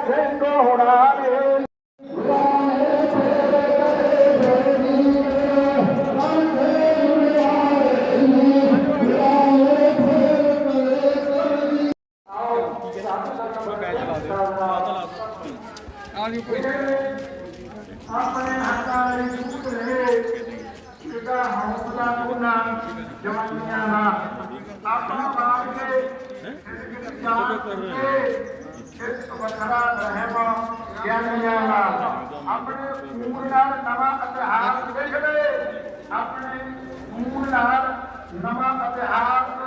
ਦਇਆ ਸਿੰਘ ਹੋਣਾ ਨੇ ਆਪਣੇ ਹੱਕਾਂ ਲਈ ਸੁਤਰੇ ਜਿਹਦਾ ਹੌਸਲਾ ਉਹਨਾਂ ਜਵਾਨੀਆਂ ਦਾ? ਆਪਣਾ ਮਾਰ ਕੇ ਜ਼ਿੰਦਗੀ ਜਾਨ ਕੇ ਇਸ ਵਖਰਾ ਰਹਿਮਾ ਗਿਆਨੀਆਂ ਦਾ ਆਪਣੇ ਖੂਨ ਨਾਲ ਨਵਾਂ ਇਤਿਹਾਸ ਲਿਖ ਦੇ ਆਪਣੇ ਖੂਨ ਨਾਲ ਨਵਾਂ ਇਤਿਹਾਸ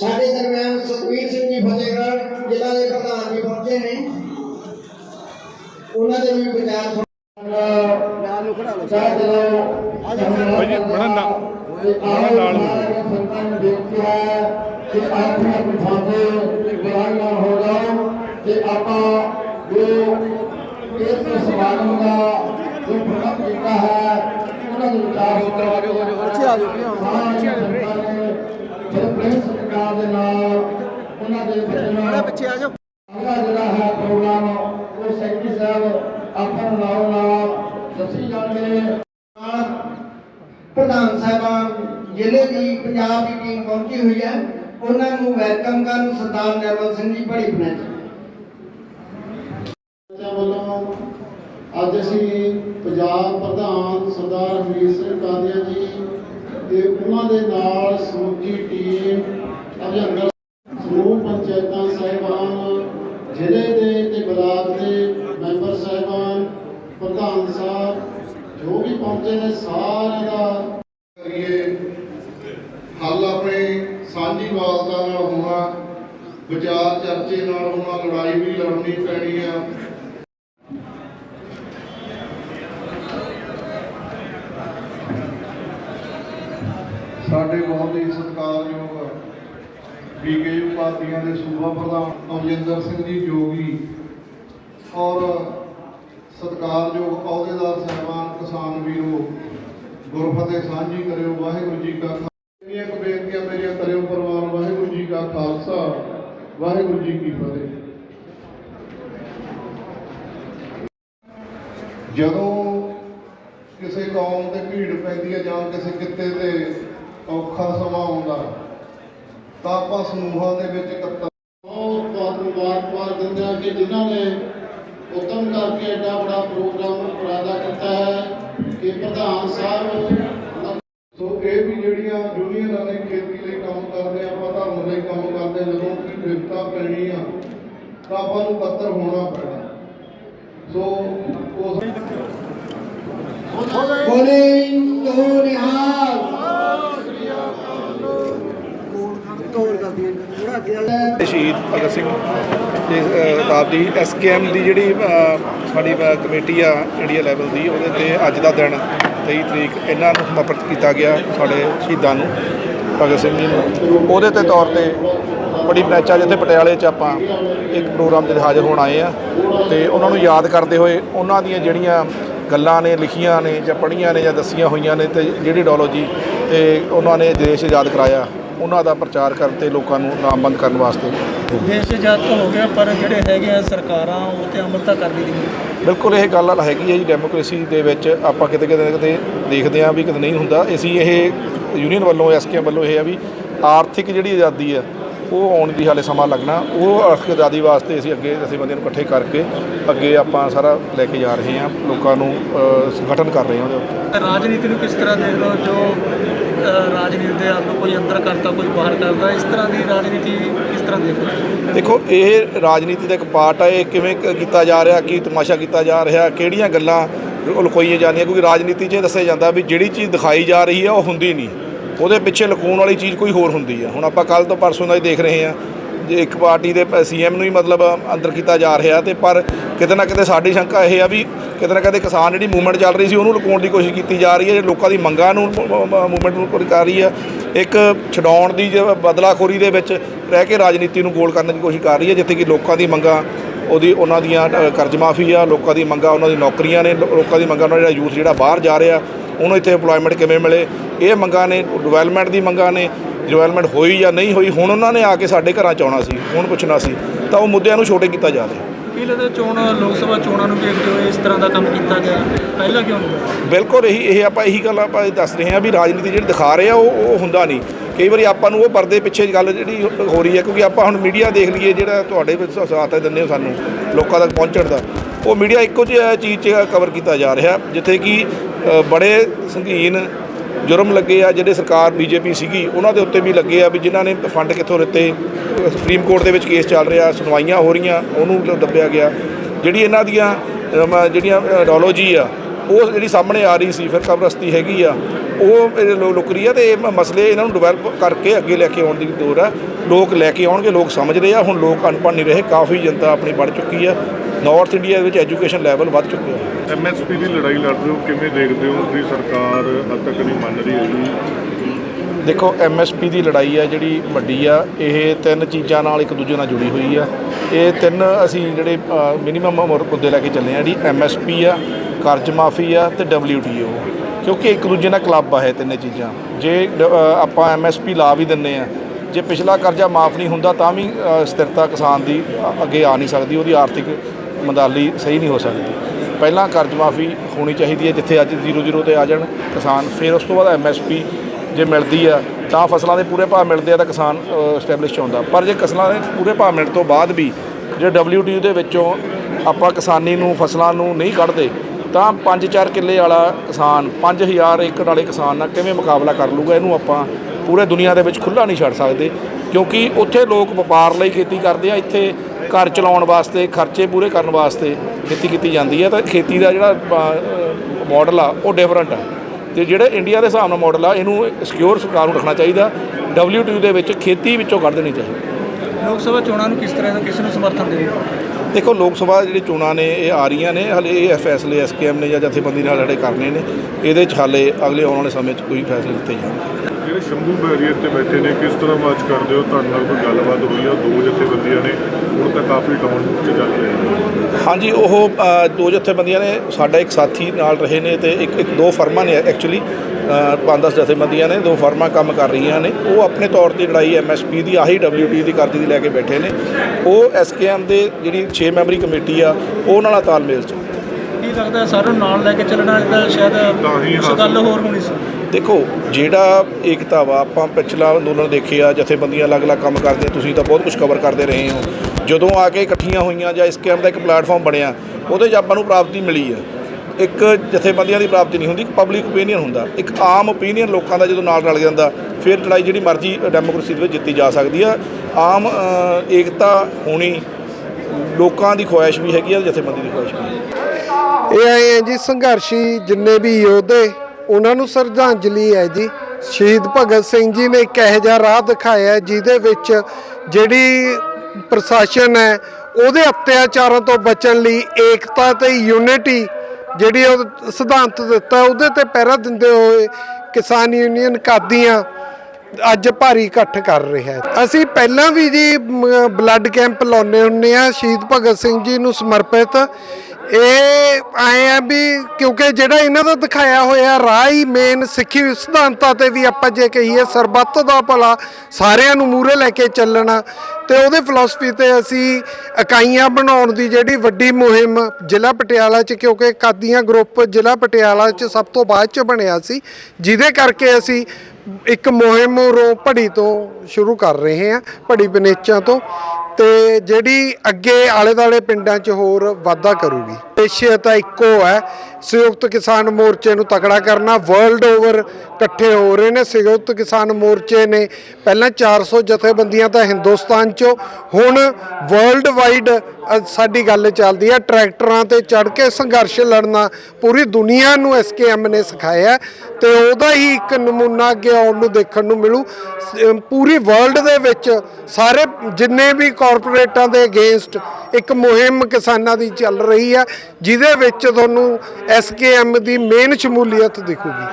ਸਾਡੇ ਦਰਮਿਆਨ ਸੁਖਵੀਰ ਸਿੰਘ ਜੀ ਫਤਿਹਗੜ੍ਹ ਜ਼ਿਲ੍ਹਾ ਦੇ ਪ੍ਰਧਾਨ ਜੀ ਪਹੁੰਚੇ ਨੇ। ਉਹਨਾਂ ਦੇ ਵੀ ਵਿਚਾਰ ਸੁਣ ਨੂੰ ਖੜਾ ਲਓ। ਜੀ, ਬੜਾ ਨਾ- ਬੜਾ ਨਾਲ ਹੋ। ਸੰਤਾਂ ਨੂੰ ਦੇਖਿਆ ਕਿ ਆਪਣੇ ਬਿਠਾਦੇ ਬੁਲਾਈਆਂ ਹੋ ਜਾਓ ਕਿ ਆਪਾਂ ਜੋ ਇਸ ਸਮਾਗਮ ਦਾ ਜੋ ਪ੍ਰਗਟ ਕੀਤਾ ਹੈ ਉਹਨਾਂ ਦੇ ਵਿਚਾਰ ਉੱਤਰ ਆ ਜਾਓ ਅੱਛੇ ਆ ਜਾਓ ਜਾਓ ਫਿਰ ਪ੍ਰੇਮ ਸਤਿਕਾਰ ਦੇ ਨਾਲ ਉਹਨਾਂ ਦੇ ਬਚਨਾਂ ਪਿੱਛੇ ਆ ਜਾਓ ਅਗਲਾ ਜਿਹੜਾ ਹੈ ਪ੍ਰੋਗਰਾਮ ਉਹ ਸੈਕਟਰੀ ਸਾਹਿਬ ਆਪਾਂ ਨੂੰ ਨਾਲ ਨਾਲ ਦੱਸੀ ਜਾਣਗੇ ਨਾਲ ਪ੍ਰਧਾਨ ਸਾਹਿਬਾਨ ਜ਼ਿਲ੍ਹੇ ਦੀ ਪੰਜਾਬ ਦੀ ਟੀਮ ਪਹੁੰਚੀ ਹੋਈ ਹੈ। ਉਹਨਾਂ ਨੂੰ ਵੈਲਕਮ ਕਰਨ ਸਰਦਾਰ ਨਿਰਮਲ ਸਿੰਘ ਜੀ ਬੜੀ ਬਣਾ ਵੱਲੋਂ ਅੱਜ ਅਸੀਂ ਪੰਜਾਬ ਪ੍ਰਧਾਨ ਸਰਦਾਰ ਹਮੀਰ ਸਿੰਘ ਕਾਦੀਆ ਜੀ ਤੇ ਉਹਨਾਂ ਦੇ ਨਾਲ ਸਮੁੱਚੀ ਟੀਮ ਅਭਿਆੰਗਰ ਸਮੂਹ ਪੰਚਾਇਤਾਂ ਸਾਹਿਬਾਨ, ਜ਼ਿਲ੍ਹੇ ਦੇ ਤੇ ਬਲਾਕ ਦੇ ਮੈਂਬਰ ਸਾਹਿਬਾਨ, ਪ੍ਰਧਾਨ ਸਾਹਿਬ ਜੋ ਵੀ ਪਹੁੰਚੇ ਨੇ ਸਾਰਿਆਂ ਹੱਲ ਆਪਣੇ ਸਾਂਝੀ ਵਾਲਤਾ ਨਾਲ ਹੋਣਾ, ਵਿਚਾਰ ਚਰਚੇ ਨਾਲ ਹੋਣਾ, ਲੜਾਈ ਵੀ ਲੜਨੀ ਪੈਣੀ ਆ। ਸਾਡੇ ਬਹੁਤ ਹੀ ਸਤਿਕਾਰਯੋਗ ਬੀਕੇ ਪਾਰਟੀਆਂ ਦੇ ਸੂਬਾ ਪ੍ਰਧਾਨ ਅਮਰਿੰਦਰ ਸਿੰਘ ਜੀ ਜੋਗੀ ਔਰ ਸਤਿਕਾਰਯੋਗ ਅਹੁਦੇਦਾਰ ਸਹਿਬਾਨ ਕਿਸਾਨ ਵੀਰੋ, ਗੁਰਫਤਿਹ ਸਾਂਝੀ ਕਰਿਓ, ਵਾਹਿਗੁਰੂ ਜੀ ਕਾ ਖਾਲਸਾ ਇੰਨੀਆਂ ਕੁ ਬੇਨਤੀਆਂ ਮੇਰੀਆਂ ਕਰਿਓ ਪਰਿਵਾਰ ਵਾਹਿਗੁਰੂ ਜੀ ਕਾ ਖਾਲਸਾ ਵਾਹਿਗੁਰੂ ਜੀ ਕੀ ਫਤਿਹ। ਜਦੋਂ ਕਿਸੇ ਕੌਮ ਤੇ ਭੀੜ ਪੈਂਦੀ ਹੈ ਜਾਂ ਕਿਸੇ ਕਿੱਤੇ ਤੇ ਔਖਾ ਸਮਾਂ ਆਉਂਦਾ ਤਾਂ ਆਪਾਂ ਸਮੂਹਾਂ ਦੇ ਵਿੱਚ ਇਕੱਤਰ ਬਹੁਤ ਬਹੁਤ ਮੁਬਾਰਕਬਾਦ ਦਿੰਦੇ ਹਾਂ ਕਿ ਜਿਨ੍ਹਾਂ ਨੇ ਉਦਮ ਕਰਕੇ ਐਡਾ ਬੜਾ ਪ੍ਰੋਗਰਾਮ ਉਪਰਾਲਾ ਕੀਤਾ ਹੈ ਕਿ ਪ੍ਰਧਾਨ ਸਾਹਿਬ ਇਹ ਵੀ ਜਿਹੜੀਆਂ ਯੂਨੀਅਨਾਂ ਨੇ ਖੇਤੀ ਲਈ ਕੰਮ ਕਰਦੇ ਆ, ਆਪਾਂ ਧਰਮ ਲਈ ਕੰਮ ਕਰਦੇ ਜਦੋਂ ਕੀ ਵਿਪਤਾ ਪੈਣੀ ਆ, ਤਾਂ ਆਪਾਂ ਨੂੰ ਇਕੱਤਰ ਹੋਣਾ ਪੈਣਾ। ਸੋ, ਉਸ ਬੋਲੇ ਤੋ ਨਿਹਾਲ ਸ਼ਹੀਦ ਭਗਤ ਸਿੰਘ ਦੇ ਦੀ ਐਸਕੇਐਮ ਦੀ ਜਿਹੜੀ ਸਾਡੀ ਕਮੇਟੀ ਆ, ਇੰਡੀਆ ਲੈਵਲ ਦੀ, ਉਹਦੇ ਤੇ ਅੱਜ ਦਾ ਦਿਨ 23 ਤਰੀਕ ਇਹਨਾਂ ਨੂੰ ਸਮਰਪਿਤ ਕੀਤਾ ਗਿਆ ਸਾਡੇ ਸ਼ਹੀਦਾਂ ਨੂੰ, ਭਗਤ ਸਿੰਘ ਜੀ ਨੂੰ। ਉਹਦੇ ਤੇ ਤੌਰ ਤੇ ਬੜੀ ਬਨੈਚਾ ਜਿੱਥੇ ਪਟਿਆਲੇ 'ਚ ਆਪਾਂ ਇੱਕ ਪ੍ਰੋਗਰਾਮ 'ਤੇ ਹਾਜ਼ਰ ਹੋਣ ਆਏ ਆ ਤੇ ਉਹਨਾਂ ਨੂੰ ਯਾਦ ਕਰਦੇ ਹੋਏ ਉਹਨਾਂ ਦੀਆਂ ਜਿਹੜੀਆਂ ਗੱਲਾਂ ਨੇ, ਲਿਖੀਆਂ ਨੇ ਜਾਂ ਪੜ੍ਹੀਆਂ ਨੇ ਜਾਂ ਦੱਸੀਆਂ ਹੋਈਆਂ ਨੇ ਤੇ ਜਿਹੜੀ ਡੋਲੋਜੀ ਤੇ ਉਹਨਾਂ ਨੇ ਦੇਸ਼ ਯਾਦ ਕਰਾਇਆ। ਉਹਨਾਂ ਦਾ ਪ੍ਰਚਾਰ ਕਰਨ ਤੇ ਲੋਕਾਂ ਨੂੰ ਨਾਮਬੰਦ ਕਰਨ ਵਾਸਤੇ। ਦੇਸ਼ ਆਜ਼ਾਦ ਤਾਂ ਹੋ ਗਿਆ ਪਰ ਜਿਹੜੇ ਹੈਗੇ ਆ ਸਰਕਾਰਾਂ ਉਹ ਤੇ ਅਮਲ ਤਾਂ ਕਰ ਨਹੀਂ। ਬਿਲਕੁਲ ਇਹ ਗੱਲ ਹੈਗੀ ਹੈ ਜੀ ਡੈਮੋਕ੍ਰੇਸੀ ਦੇ ਵਿੱਚ ਆਪਾਂ ਕਿਤੇ ਕਿਤੇ ਕਿਤੇ ਦੇਖਦੇ ਹਾਂ ਵੀ ਕਿਤੇ ਨਹੀਂ ਹੁੰਦਾ। ਅਸੀਂ ਇਹ ਯੂਨੀਅਨ ਵੱਲੋਂ ਐਸਕੇਐਮ ਵੱਲੋਂ ਇਹ ਆ ਵੀ ਆਰਥਿਕ ਜਿਹੜੀ ਆਜ਼ਾਦੀ ਆ ਉਹ ਆਉਣ ਦੀ ਹਾਲੇ ਸਮਾਂ ਲੱਗਣਾ। ਉਹ ਆਰਥਿਕ ਆਜ਼ਾਦੀ ਵਾਸਤੇ ਅਸੀਂ ਅੱਗੇ ਜਥੇਬੰਦੀਆਂ ਨੂੰ ਇਕੱਠੇ ਕਰਕੇ ਅੱਗੇ ਆਪਾਂ ਸਾਰਾ ਲੈ ਕੇ ਜਾ ਰਹੇ ਹਾਂ। ਲੋਕਾਂ ਨੂੰ ਸੰਗਠਨ ਕਰ ਰਹੇ ਹਾਂ ਉਹਦੇ ਉੱਤੇ। ਰਾਜਨੀਤੀ ਨੂੰ ਕਿਸ ਤਰ੍ਹਾਂ ਦੇਖ ਲਓ ਜੋ ਰਾਜਨੀਤੀ ਦੇ ਆਪ ਨੂੰ ਕੋਈ ਅੰਦਰ ਕਰਤਾ, ਕੋਈ ਬਾਹਰ ਕਰਦਾ ਇਸ ਤਰ੍ਹਾਂ ਦੀ ਰਾਜਨੀਤੀ ਕਿਸ ਤਰ੍ਹਾਂ ਦੇਖ ਲਓ ਦੇਖੋ, ਇਹ ਰਾਜਨੀਤੀ ਦਾ ਇੱਕ ਪਾਰਟ ਹੈ ਇਹ ਕਿਵੇਂ ਕ- ਕੀਤਾ ਜਾ ਰਿਹਾ, ਕੀ ਤਮਾਸ਼ਾ ਕੀਤਾ ਜਾ ਰਿਹਾ, ਕਿਹੜੀਆਂ ਗੱਲਾਂ ਉਹ ਲੁਕੋਈਆਂ ਜਾਂਦੀਆਂ, ਕਿਉਂਕਿ ਰਾਜਨੀਤੀ 'ਚ ਇਹ ਦੱਸਿਆ ਜਾਂਦਾ ਵੀ ਜਿਹੜੀ ਚੀਜ਼ ਦਿਖਾਈ ਜਾ ਰਹੀ ਹੈ ਉਹ ਹੁੰਦੀ ਨਹੀਂ। ਉਹਦੇ ਪਿੱਛੇ ਲੁਕਾਉਣ ਵਾਲੀ ਚੀਜ਼ ਕੋਈ ਹੋਰ ਹੁੰਦੀ ਹੈ ਹੁਣ ਆਪਾਂ ਕੱਲ ਤੋਂ ਪਰਸੋਂ ਦਾ ਹੀ ਦੇਖ ਰਹੇ ਹਾਂ ਜੇ ਇੱਕ ਪਾਰਟੀ ਦੇ ਸੀਐਮ ਨੂੰ ਹੀ ਮਤਲਬ ਅੰਦਰ ਕੀਤਾ ਜਾ ਰਿਹਾ ਤੇ ਪਰ ਕਿਤੇ ਨਾ ਕਿਤੇ ਸਾਡੀ ਸ਼ੰਕਾ ਇਹ ਆ ਵੀ ਕਿਤੇ ਨਾ ਕਿਤੇ ਕਿਸਾਨ ਜਿਹੜੀ ਮੂਵਮੈਂਟ ਚੱਲ ਰਹੀ ਸੀ ਉਹਨੂੰ ਲੁਕਾਉਣ ਦੀ ਕੋਸ਼ਿਸ਼ ਕੀਤੀ ਜਾ ਰਹੀ ਹੈ, ਲੋਕਾਂ ਦੀ ਮੰਗਾਂ ਨੂੰ ਮੂਵਮੈਂਟ ਨੂੰ ਕੋਈ ਕਰ ਰਹੀ ਹੈ। ਇੱਕ ਛਡਾਉਣ ਦੀ ਜ- ਬਦਲਾਖੋਰੀ ਦੇ ਵਿੱਚ ਰਹਿ ਕੇ ਰਾਜਨੀਤੀ ਨੂੰ ਗੋਲ ਕਰਨ ਦੀ ਕੋਸ਼ਿਸ਼ ਕਰ ਰਹੀ ਹੈ, ਜਿੱਥੇ ਕਿ ਲੋਕਾਂ ਦੀ ਮੰਗਾਂ ਉਹਦੀ ਉਹਨਾਂ ਦੀਆਂ ਕਰਜ਼ ਮਾਫੀ ਆ, ਲੋਕਾਂ ਦੀ ਮੰਗਾਂ ਉਹਨਾਂ ਦੀ ਨੌਕਰੀਆਂ ਨੇ ਲੋਕਾਂ ਦੀ ਮੰਗਾਂ ਉਹਨਾਂ ਦਾ ਜਿਹੜਾ ਯੂਥ ਜਿਹੜਾ ਬਾਹਰ ਜਾ ਰਿਹਾ ਉਹਨੂੰ ਇੱਥੇ EMPLOYMENT ਕਿਵੇਂ ਮਿਲੇ? ਇਹ ਮੰਗਾਂ ਨੇ ਡਿਵੈਲਪਮੈਂਟ ਦੀ ਮੰਗਾਂ ਨੇ ਡਿਵੈਲਪਮੈਂਟ ਹੋਈ ਜਾਂ ਨਹੀਂ ਹੋਈ ਹੁਣ ਉਹਨਾਂ ਨੇ ਆ ਕੇ ਸਾਡੇ ਘਰਾਂ ਚ ਆਉਣਾ ਸੀ ਹੁਣ ਪੁੱਛਣਾ ਸੀ। ਤਾਂ ਉਹ ਮੁੱਦਿਆਂ ਨੂੰ ਛੋਟੇ ਕੀਤਾ ਜਾ ਰਿਹਾ। ਕੀ ਲੱਗਦਾ ਚੋਣ ਲੋਕ ਸਭਾ ਚੋਣਾਂ ਨੂੰ ਵੇਖਦੇ ਹੋਏ ਇਸ ਤਰ੍ਹਾਂ ਦਾ ਕੰਮ ਕੀਤਾ ਗਿਆ? ਪਹਿਲਾਂ ਕਿਉਂ ਨਹੀਂ ਬਿਲਕੁਲ ਇਹੀ ਇਹ ਆਪਾਂ ਇਹੀ ਗੱਲ ਆਪਾਂ ਦੱਸ ਰਹੇ ਹਾਂ ਵੀ ਰਾਜਨੀਤੀ ਜਿਹੜੀ ਦਿਖਾ ਰਹੇ ਆ ਉਹ ਉਹ ਹੁੰਦਾ ਨਹੀਂ। ਕਈ ਵਾਰੀ ਆਪਾਂ ਨੂੰ ਉਹ ਪਰਦੇ ਪਿੱਛੇ ਗੱਲ ਜਿਹੜੀ ਹੋ ਰਹੀ ਹੈ, ਕਿਉਂਕਿ ਆਪਾਂ ਹੁਣ ਮੀਡੀਆ ਦੇਖ ਲਈਏ ਜਿਹੜਾ ਤੁਹਾਡੇ ਵਿੱਚ ਸਾਥ ਦਿੰਦੇ ਹੋ ਸਾਨੂੰ, ਲੋਕਾਂ ਤੱਕ ਪਹੁੰਚਣ ਦਾ। ਉਹ ਮੀਡੀਆ ਇੱਕੋ ਜਿਹੀ ਚੀਜ਼ 'ਚ ਕਵਰ ਕੀਤਾ ਜਾ ਰਿਹਾ, ਜਿੱਥੇ ਕਿ ਬੜੇ ਸੰਗੀਨ ਜੁਰਮ ਲੱਗੇ ਆ, ਜਿਹੜੇ ਸਰਕਾਰ ਬੀਜੇਪੀ ਸੀਗੀ, ਉਹਨਾਂ ਦੇ ਉੱਤੇ ਵੀ ਲੱਗੇ ਆ ਵੀ ਜਿਨ੍ਹਾਂ ਨੇ ਫੰਡ ਕਿੱਥੋਂ ਦਿੱਤੇ। ਸੁਪਰੀਮ ਕੋਰਟ ਦੇ ਵਿੱਚ ਕੇਸ ਚੱਲ ਰਿਹਾ, ਸੁਣਵਾਈਆਂ ਹੋ ਰਹੀਆਂ, ਉਹਨੂੰ ਦੱਬਿਆ ਗਿਆ। ਜਿਹੜੀ ਇਹਨਾਂ ਦੀਆਂ ਜਿਹੜੀਆਂ ਡੋਲੋਜੀ ਆ ਉਹ ਜਿਹੜੀ ਸਾਹਮਣੇ ਆ ਰਹੀ ਸੀ ਫਿਰ ਕਬਰਸਤੀ ਹੈਗੀ ਆ ਉਹ ਇਹ ਲੋ- ਲੁਕ ਰਹੀ ਆ ਤੇ ਇਹ ਮਸਲੇ ਇਹਨਾਂ ਨੂੰ ਡਿਵੈਲਪ ਕਰਕੇ ਅੱਗੇ ਲੈ ਕੇ ਆਉਣ ਦੀ ਦੌਰ ਆ। ਲੋਕ ਲੈ ਕੇ ਆਉਣਗੇ ਲੋਕ ਸਮਝ ਰਹੇ ਆ ਹੁਣ ਲੋਕ ਅਨਪੜ੍ਹ ਨਹੀਂ ਰਹੇ ਕਾਫੀ ਜਨਤਾ ਆਪਣੀ ਪੜ੍ਹ ਚੁੱਕੀ ਆ। ਨਾਰਥ ਇੰਡੀਆ ਵਿੱਚ ਐਜੂਕੇਸ਼ਨ ਲੈਵਲ ਵੱਧ ਚੁੱਕਿਆ ਹੈ ਐਮਐਸਪੀ ਦੀ ਲੜਾਈ ਲੜਦੇ ਹੋ ਕਿਵੇਂ ਦੇਖਦੇ ਹੋ ਵੀ ਸਰਕਾਰ ਹੱਦ ਤੱਕ ਨਹੀਂ ਮੰਨ ਰਹੀ ਹੈਗੀ? ਦੇਖੋ ਐਮਐਸਪੀ ਦੀ ਲੜਾਈ ਆ ਜਿਹੜੀ ਵੱਡੀ ਆ ਇਹ ਤਿੰਨ ਚੀਜ਼ਾਂ ਨਾਲ ਇੱਕ ਦੂਜੇ ਨਾਲ ਜੁੜੀ ਹੋਈ ਆ। ਇਹ ਤਿੰਨ ਅਸੀਂ ਜਿਹੜੇ ਮਿਨੀਮਮ ਮੁੱਦੇ ਲੈ ਕੇ ਚੱਲੇ ਆ ਜਿਹੜੀ ਐਮਐਸਪੀ ਆ ਕਰਜ਼ ਮਾਫੀ ਆ ਤੇ WTO ਕਿਉਂਕਿ ਇੱਕ ਦੂਜੇ ਨਾਲ ਕਲੱਬ ਆ ਇਹ ਤਿੰਨੇ ਚੀਜ਼ਾਂ। ਜੇ ਡ- ਅ, ਆਪਾਂ ਐਮਐਸਪੀ ਲਾ ਵੀ ਦਿੰਨੇ ਆ ਜੇ ਪਿਛਲਾ ਕਰਜ਼ਾ ਮਾਫ ਨਹੀਂ ਹੁੰਦਾ ਤਾਂ ਵੀ ਸਥਿਰਤਾ ਕਿਸਾਨ ਦੀ ਅੱਗੇ ਆ ਨਹੀਂ ਸਕਦੀ ਉਹਦੀ ਆਰਥਿਕ ਮੰਦਾਲੀ ਸਹੀ ਨਹੀਂ ਹੋ ਸਕਦੀ। ਪਹਿਲਾਂ ਕਰਜ਼ ਮਾਫੀ ਹੋਣੀ ਚਾਹੀਦੀ ਹੈ ਜਿੱਥੇ ਅੱਜ 00 ਤੇ ਆ ਜਾਣ ਕਿਸਾਨ ਫਿਰ ਉਸ ਤੋਂ ਬਾਅਦ ਐਮਐਸਪੀ ਜੇ ਮਿਲਦੀ ਆ ਤਾਂ ਫਸਲਾਂ ਦੇ ਪੂਰੇ ਭਾਅ ਮਿਲਦੇ ਆ ਤਾਂ ਕਿਸਾਨ ਸਟੈਬਲਿਸ਼ ਹੁੰਦਾ। ਪਰ ਜੇ ਫਸਲਾਂ ਦੇ ਪੂਰੇ ਭਾਅ ਮਿਲਣ ਤੋਂ ਬਾਅਦ ਵੀ ਜੇ WTO ਦੇ ਵਿੱਚੋਂ ਆਪਾਂ ਕਿਸਾਨੀ ਨੂੰ ਫਸਲਾਂ ਨੂੰ ਨਹੀਂ ਕੱਢਦੇ ਤਾਂ 5-4 ਕਿੱਲੇ ਵਾਲਾ ਕਿਸਾਨ 5000 ਏਕੜ ਵਾਲੇ ਕਿਸਾਨ ਨਾਲ ਕਿਵੇਂ ਮੁਕਾਬਲਾ ਕਰ ਲੂਗਾ? ਇਹਨੂੰ ਆਪਾਂ ਪੂਰੇ ਦੁਨੀਆ ਦੇ ਵਿੱਚ ਖੁੱਲਾ ਨਹੀਂ ਛੱਡ ਸਕਦੇ, ਕਿਉਂਕਿ ਉੱਥੇ ਲੋਕ ਵਪਾਰ ਲਈ ਖੇਤੀ ਕਰਦੇ ਆ, ਇੱਥੇ ਘਰ ਚਲਾਉਣ ਵਾਸਤੇ, ਖਰਚੇ ਪੂਰੇ ਕਰਨ ਵਾਸਤੇ ਖੇਤੀ ਕੀਤੀ ਜਾਂਦੀ ਹੈ ਤਾਂ ਖੇਤੀ ਦਾ ਜਿਹੜਾ ਮਾਡਲ ਆ, ਉਹ ਡਿਫਰੈਂਟ ਆ। ਤੇ ਜਿਹੜੇ ਇੰਡੀਆ ਦੇ ਹਿਸਾਬ ਨਾਲ ਮਾਡਲ ਆ, ਇਹਨੂੰ ਸਿਕਿਉਰ ਸਰਕਾਰ ਨੂੰ ਰੱਖਣਾ ਚਾਹੀਦਾ WTO ਦੇ ਵਿੱਚ ਖੇਤੀ ਵਿੱਚੋਂ ਕੱਢ ਦੇਣੀ ਚਾਹੀਦੀ। ਲੋਕ ਸਭਾ ਚੋਣਾਂ ਨੂੰ ਕਿਸ ਤਰ੍ਹਾਂ ਦਾ ਕਿਸ ਨੂੰ ਸਮਰਥਨ ਦੇਵੇਗਾ ਦੇਖੋ ਲੋਕ ਸਭਾ ਜਿਹੜੀ ਚੋਣਾਂ ਨੇ ਇਹ ਆ ਰਹੀਆਂ ਨੇ। ਹਲੇ ਇਹ ਫੈਸਲੇ ਐਸਕੇਐਮ ਨੇ ਜਾਂ ਜਥੇਬੰਦੀ ਨਾਲ ਜਿਹੜੇ ਕਰਨੇ ਨੇ। ਇਹਦੇ 'ਚ ਹਾਲੇ ਅਗਲੇ ਆਉਣ ਵਾਲੇ ਸਮੇਂ 'ਚ ਕੋਈ ਫੈਸਲੇ ਦਿੱਤੇ ਜਾਣਗੇ। ਜਿਹੜੇ ਸ਼ੰਭੂ ਬੈਰੀਅਰ ਤੇ ਬੈਠੇ ਨੇ ਕਿਸ ਤਰ੍ਹਾਂ ਮਾਰਚ ਕਰਦੇ ਹੋ? ਤੁਹਾਡੇ ਨਾਲ ਕੋਈ ਗੱਲਬਾਤ ਹੋਈ ਆ? ਦੋ ਜਥੇਬੰਦੀਆਂ ਨੇ ਹੁਣ ਤਾਂ ਕਾਫੀ ਟਾਊਨ ਚ ਚੱਲ ਰਹੇ ਨੇ। ਹਾਂਜੀ ਉਹ ਦੋ ਜਥੇਬੰਦੀਆਂ ਨੇ। ਸਾਡਾ ਇੱਕ ਸਾਥੀ ਨਾਲ ਰਹੇ ਨੇ ਤੇ ਇੱਕ ਇੱਕ ਦੋ ਫਰਮਾਂ ਨੇ ਐਕਚੁਅਲੀ ਪੰਜ ਦਸ ਜਥੇਬੰਦੀਆਂ ਨੇ ਦੋ ਫਰਮਾਂ ਕੰਮ ਕਰ ਰਹੀਆਂ ਨੇ। ਉਹ ਆਪਣੇ ਤੌਰ ਤੇ ਲੜਾਈ ਐਮਐਸਪੀ ਦੀ ਆਹੀ WT ਦੀ ਕਰਜ਼ੇ ਦੀ ਲੈ ਕੇ ਬੈਠੇ ਨੇ। ਉਹ ਐਸਕੇਐਮ ਦੇ ਜਿਹੜੀ 6 ਮੈਂਬਰੀ ਕਮੇਟੀ ਆ ਉਹ ਨਾਲ ਤਾਲਮੇਲ ਚ। ਕੀ ਲੱਗਦਾ ਸਾਰਿਆਂ ਨੂੰ ਨਾਲ ਲੈ ਕੇ ਚੱਲਣਾ ਇਹਦਾ ਸ਼ਾਇਦ ਹੀ ਗੱਲ ਹੋਰ ਹੋਣੀ ਸੀ। ਦੇਖੋ ਜਿਹੜਾ ਏਕਤਾ ਵਾ ਆਪਾਂ ਪਿਛਲਾ ਅੰਦੋਲਨ ਦੇਖਿਆ ਜਥੇਬੰਦੀਆਂ ਅਲੱਗ-ਅਲੱਗ ਕੰਮ ਕਰਦੇ ਤੁਸੀਂ ਤਾਂ ਬਹੁਤ ਕੁਝ ਕਵਰ ਕਰਦੇ ਰਹੇ ਹੋ। ਜਦੋਂ ਆ ਕੇ ਇਕੱਠੀਆਂ ਹੋਈਆਂ ਜਾਂ ਇਸ ਕੈਮ ਦਾ ਇੱਕ ਪਲੇਟਫਾਰਮ ਬਣਿਆ ਉਹਦੇ 'ਚ ਆਪਾਂ ਨੂੰ ਪ੍ਰਾਪਤੀ ਮਿਲੀ ਆ। ਇੱਕ ਜਥੇਬੰਦੀਆਂ ਦੀ ਪ੍ਰਾਪਤੀ ਨਹੀਂ ਹੁੰਦੀ, ਇੱਕ ਪਬਲਿਕ ਓਪੀਨੀਅਨ ਹੁੰਦਾ। ਇੱਕ ਆਮ ਓਪੀਨੀਅਨ ਲੋਕਾਂ ਦਾ ਜਦੋਂ ਨਾਲ ਰਲ ਜਾਂਦਾ, ਫਿਰ ਲੜਾਈ ਜਿਹੜੀ ਮਰਜ਼ੀ ਡੈਮੋਕ੍ਰੇਸੀ ਦੇ ਵਿੱਚ ਜਿੱਤੀ ਜਾ ਸਕਦੀ ਆ। ਆਮ ਏਕਤਾ ਹੋਣੀ ਲੋਕਾਂ ਦੀ ਖੁਆਇਸ਼ ਵੀ ਹੈਗੀ ਆ, ਜਥੇਬੰਦੀ ਦੀ ਖੁਆਇਸ਼ ਵੀ ਹੈ ਇਹ ਆਏ ਹੈ ਜੀ ਸੰਘਰਸ਼ੀ ਜਿੰਨੇ ਵੀ ਯੋਧੇ, ਉਹਨਾਂ ਨੂੰ ਸ਼ਰਧਾਂਜਲੀ ਹੈ ਜੀ। ਸ਼ਹੀਦ ਭਗਤ ਸਿੰਘ ਜੀ ਨੇ ਇੱਕ ਇਹੋ ਜਿਹਾ ਰਾਹ ਦਿਖਾਇਆ ਜਿਹਦੇ ਵਿੱਚ ਜਿਹੜੀ ਪ੍ਰਸ਼ਾਸਨ ਹੈ, ਉਹਦੇ ਅਤਿਆਚਾਰਾਂ ਤੋਂ ਬਚਣ ਲਈ ਏਕਤਾ ਤੇ ਯੂਨਿਟੀ ਜਿਹੜੀ ਉਹ ਸਿਧਾਂਤ ਦਿੱਤਾ, ਉਹਦੇ ਤੇ ਪਹਿਰਾ ਦਿੰਦੇ ਹੋਏ ਕਿਸਾਨ ਯੂਨੀਅਨ ਕਾਦੀਆਂ ਅੱਜ ਭਾਰੀ ਇਕੱਠ ਕਰ ਰਿਹਾ ਹੈ। ਅਸੀਂ ਪਹਿਲਾਂ ਵੀ ਜੀ ਬਲੱਡ ਕੈਂਪ ਲਾਉਨੇ ਹੁੰਨੇ ਆ ਸ਼ਹੀਦ ਭਗਤ ਸਿੰਘ ਜੀ ਨੂੰ ਸਮਰਪਿਤ ਇਹ ਆਏ ਆ ਵੀ ਕਿਉਂਕਿ ਜਿਹੜਾ ਇਹਨਾਂ ਦਾ ਦਿਖਾਇਆ ਹੋਇਆ ਰਾਹ ਹੀ ਮੇਨ ਸਿੱਖੀ ਸਿਧਾਂਤਾਂ ਤੇ ਵੀ ਆਪਾਂ ਜੇ ਕਹੀਏ ਸਰਬੱਤ ਦਾ ਭਲਾ ਸਾਰਿਆਂ ਨੂੰ ਮੂਹਰੇ ਲੈ ਕੇ ਚੱਲਣਾ ਤੇ ਉਹਦੇ ਫਿਲਾਸਫੀ ਤੇ ਅਸੀਂ ਇਕਾਈਆਂ ਬਣਾਉਣ ਦੀ ਜਿਹੜੀ ਵੱਡੀ ਮੁਹਿੰਮ ਜ਼ਿਲ੍ਹਾ ਪਟਿਆਲਾ 'ਚ ਕਿਉਂਕਿ ਕਾਦੀਆਂ ਗਰੁੱਪ ਜ਼ਿਲ੍ਹਾ ਪਟਿਆਲਾ 'ਚ ਸਭ ਤੋਂ ਬਾਅਦ 'ਚ ਬਣਿਆ ਸੀ, ਜਿਹਦੇ ਕਰਕੇ ਅਸੀਂ ਇੱਕ ਮੁਹਿੰਮ ਰੋ ਭੜੀ ਤੋਂ ਸ਼ੁਰੂ ਕਰ ਰਹੇ ਹਾਂ, ਭੜੀ ਬਨੇਚਾਂ ਤੋਂ। ਤੇ ਜਿਹੜੀ ਅੱਗੇ ਆਲੇ ਦਾਲੇ ਪਿੰਡਾਂ 'ਚ ਹੋਰ ਵਾਧਾ ਕਰੂਗੀ। ਪੇਸ਼ੇ ਤਾਂ ਇੱਕੋ ਹੈ। ਸੰਯੁਕਤ ਕਿਸਾਨ ਮੋਰਚੇ ਨੂੰ ਤਕੜਾ ਕਰਨਾ ਵਰਲਡ ਓਵਰ ਇਕੱਠੇ ਹੋ ਰਹੇ ਨੇ। ਸੰਯੁਕਤ ਕਿਸਾਨ ਮੋਰਚੇ ਨੇ ਪਹਿਲਾਂ 400 ਜਥੇਬੰਦੀਆਂ ਤਾਂ ਹਿੰਦੁਸਤਾਨ 'ਚੋਂ, ਹੁਣ ਵਰਲਡ ਵਾਈਡ ਸਾਡੀ ਗੱਲ ਚੱਲਦੀ ਹੈ, ਟਰੈਕਟਰਾਂ ਤੇ ਚੜ ਕੇ ਸੰਘਰਸ਼ ਲੜਨਾ ਪੂਰੀ ਦੁਨੀਆ ਨੂੰ ਐਸਕੇਐਮ ਨੇ ਸਿਖਾਇਆ ਹੈ ਤੇ ਉਹਦਾ ਹੀ ਇੱਕ ਨਮੂਨਾ ਅੱਗੇ ਆਉਣ ਨੂੰ ਦੇਖਣ ਨੂੰ ਮਿਲੂ। ਪੂਰੀ ਵਰਲਡ ਦੇ ਵਿੱਚ ਸਾਰੇ ਜਿੰਨੇ ਵੀ ਕਾਰਪੋਰੇਟਾਂ ਦੇ ਅਗੇਂਸਟ ਇੱਕ ਮੁਹਿੰਮ ਕਿਸਾਨਾਂ ਦੀ ਚੱਲ ਰਹੀ ਹੈ ਜਿਹਦੇ ਵਿੱਚ ਤੁਹਾਨੂੰ ਐਸਕੇਐਮ ਦੀ ਮੇਨ ਸ਼ਮੂਲੀਅਤ ਦਿਖੂਗੀ।